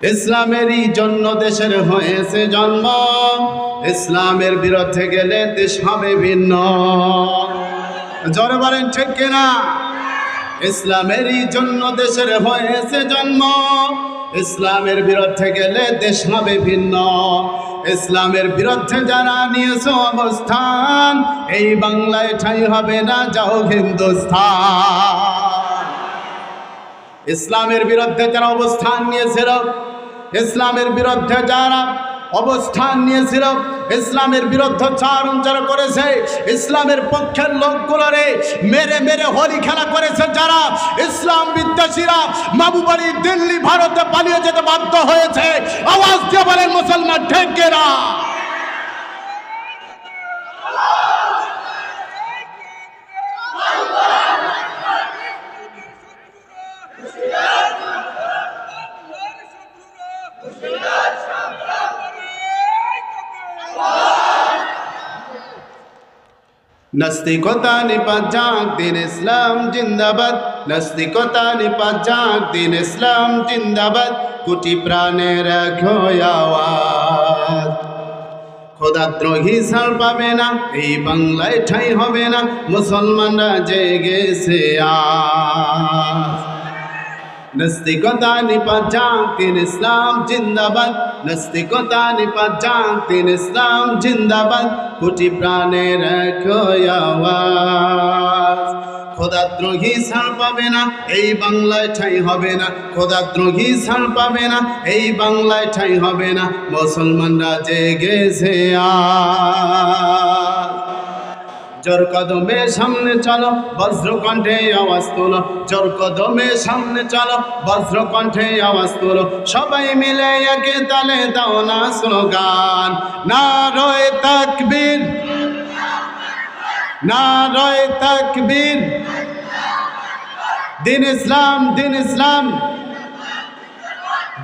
ইসলামেরই জন্য দেশের হয়েছে জন্ম। ইসলামের বিরুদ্ধে গেলে দেশ হবে ভিন্ন। জোরে বলেন ঠিক কিনা? ইসলামেরই জন্য দেশের হয়েছে জন্ম। ইসলামের বিরুদ্ধে গেলে দেশ হবে ভিন্ন। ইসলামের বিরুদ্ধে যারা নিয়েছে অবস্থান, এই বাংলায় ঠাই হবে না, যাও হিন্দুস্থান। ইসলামের বিরুদ্ধে যারা অবস্থান নিয়েছিল, ইসলামের বিরুদ্ধে যারা অবস্থান নিয়েছিল, ইসলামের বিরুদ্ধে চারণ যারা করেছে, ইসলামের পক্ষের লোকগুলোরে মেরে মেরে হোলি খেলা করেছে যারা ইসলাম বিদ্বেষীরা মাবুবাড়ি দিল্লি, ভারতে পালিয়ে যেতে বাধ্য হয়েছে। আওয়াজ দিয়ে বলেন মুসলমান ঠেকেরা। নাস্তিকতা নিপাত যাক দিন ইসলাম জিন্দাবাদ। নাস্তিকতা নিপাত যাক দিন ইসলাম জিন্দাবাদ। কোটি প্রাণের আওয়াজ। খোদাদ্রোহী ছাড় পাবে না, এই বাংলায় ঠাই হবে না। মুসলমানরা জেগেছে আজ। নাস্তিকতা নিপাত দিন ইসলাম জিন্দাবাদ। নাস্তিকতা নিপাত দিন ইসলাম জিন্দাবাদ। কোটি প্রাণের রাখো আওয়াজ। খোদাদ্রোহী ছাড় পাবে না, এই বাংলায় ঠাই হবে না। খোদাদ্রোহী ছাড় পাবে না, এই বাংলায় ঠাই হবে না। মুসলমানরা জেগেছে আজ। জোর কদমে সামনে চলো বজ্র কণ্ঠে আওয়াজ তোলো। জোর কদমে সামনে চলো বজ্র কণ্ঠে আওয়াজ তোলো। সবাই মিলে একে তালে দাও না স্লোগান। না রয়ে তাকবীর। না রয়ে তাকবীর। দিন ইসলাম দিন ইসলাম।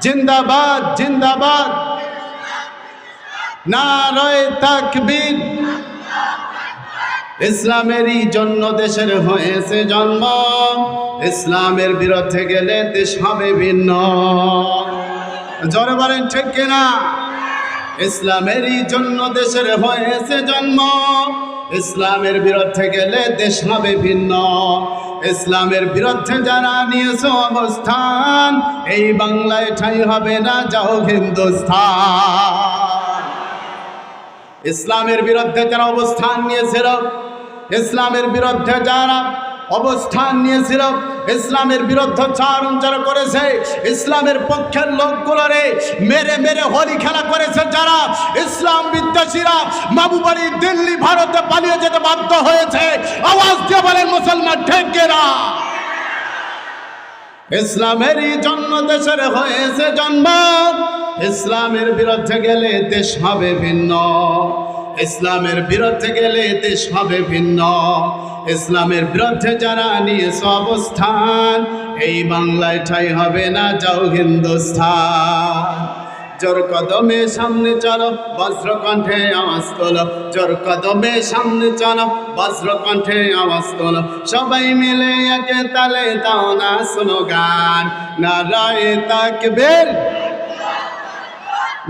জিন্দাবাদ জিন্দাবাদ। না রয়ে তাকবীর। ইসলামেরই জন্য দেশের হয়েছে জন্ম। ইসলামের বিরুদ্ধে গেলে দেশ হবে ভিন্ন। জোরে বলেন ঠিক কিনা? ইসলামেরই জন্য দেশের হয়েছে জন্ম। ইসলামের বিরুদ্ধে গেলে দেশ হবে ভিন্ন। ইসলামের বিরুদ্ধে যারা নিয়েছে অবস্থান, এই বাংলায় ঠাই হবে না, যাও হিন্দুস্থান। ইসলামের বিরুদ্ধে যারা অবস্থান নিয়েছিল ইসলামের বিরুদ্ধে যারা অবস্থান নিয়েছিল, ইসলামের বিরুদ্ধে চারণ যারা করেছে, ইসলামের পক্ষের লোকগুলোরে মেরে মেরে হোলি খেলা করেছে যারা ইসলাম বিদ্বেষীরা মাবুবাড়ি দিল্লি, ভারতে পালিয়ে যেতে বাধ্য হয়েছে। আওয়াজ দিয়ে বলেন মুসলমান ঠেকেরা ইসলামেরই জন্ম দেশের হয়েছে জন্ম, ইসলামের বিরুদ্ধে গেলে দেশ হবে ভিন্ন। ইসলামের বিরুদ্ধে গেলে দেশ হবে ভিন্ন। ইসলামের বিরুদ্ধে যারা নিয়েছে অবস্থান, এই বাংলায় ঠাই হবে না, যাও হিন্দুস্থান। জোর কদমে সামনে চলো বজ্র কণ্ঠে আওয়াজ তোলো। জোর কদমে সামনে চলো বজ্র কণ্ঠে আওয়াজ তোলো। সবাই মিলে একে তালে দাও না স্লোগান। নারায় তাকবীর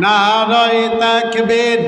নারায় তাকবীর।